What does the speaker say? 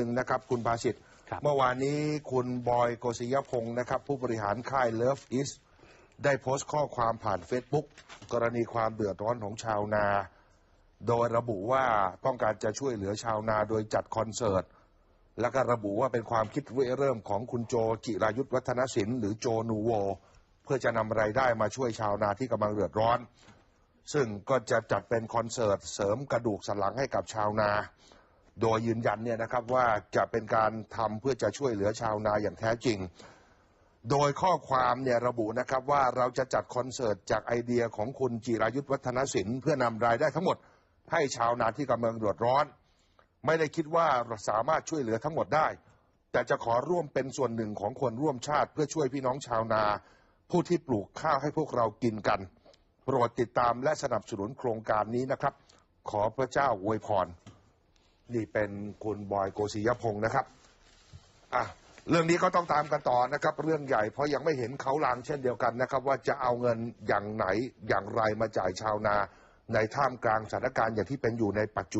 หนึ่งนะครับคุณภาสิทธิ์ครับเมื่อวานนี้คุณบอยโกศิยพงศ์นะครับ ผู้บริหารค่าย Love Is ได้โพสต์ข้อความผ่าน Facebook กรณีความเดือดร้อนของชาวนา โดยระบุว่าต้องการจะช่วยเหลือชาวนาโดยจัดคอนเสิร์ต แล้วก็ระบุว่าเป็นความคิดริเริ่มของคุณโจจิรายุทธวัฒนศิลป์หรือโจนูโว เพื่อจะนำรายได้มาช่วยชาวนาที่กำลังเดือดร้อน ซึ่งก็จะจัดเป็นคอนเสิร์ตเสริมกระดูกสันหลังให้กับชาวนา โดยยืนยันเนี่ยนะครับว่าจะเป็นการทำเพื่อจะช่วยเหลือชาวนาอย่างแท้จริง โดยข้อความเนี่ยระบุนะครับว่าเราจะจัดคอนเสิร์ตจากไอเดียของคุณจิรายุทธวัฒนศิลป์เพื่อนำรายได้ทั้งหมดให้ชาวนาที่กำลังเดือดร้อน ไม่ได้คิดว่าสามารถช่วยเหลือทั้งหมดได้ แต่จะขอร่วมเป็นส่วนหนึ่งของคนร่วมชาติเพื่อช่วยพี่น้องชาวนา ผู้ที่ปลูกข้าวให้พวกเรากินกัน โปรดติดตามและสนับสนุนโครงการนี้นะครับ ขอพระเจ้าอวยพร นี่เป็นคุณบอยโกศิยพงศ์นะครับอะเรื่องนี้ก็ต้องตามกันต่อนะครับ เรื่องใหญ่เพราะยังไม่เห็นเขาลางเช่นเดียวกันนะครับ ว่าจะเอาเงินอย่างไหนอย่างไรมาจ่ายชาวนา ในท่ามกลางสถานการณ์อย่างที่เป็นอยู่ในปัจจุบัน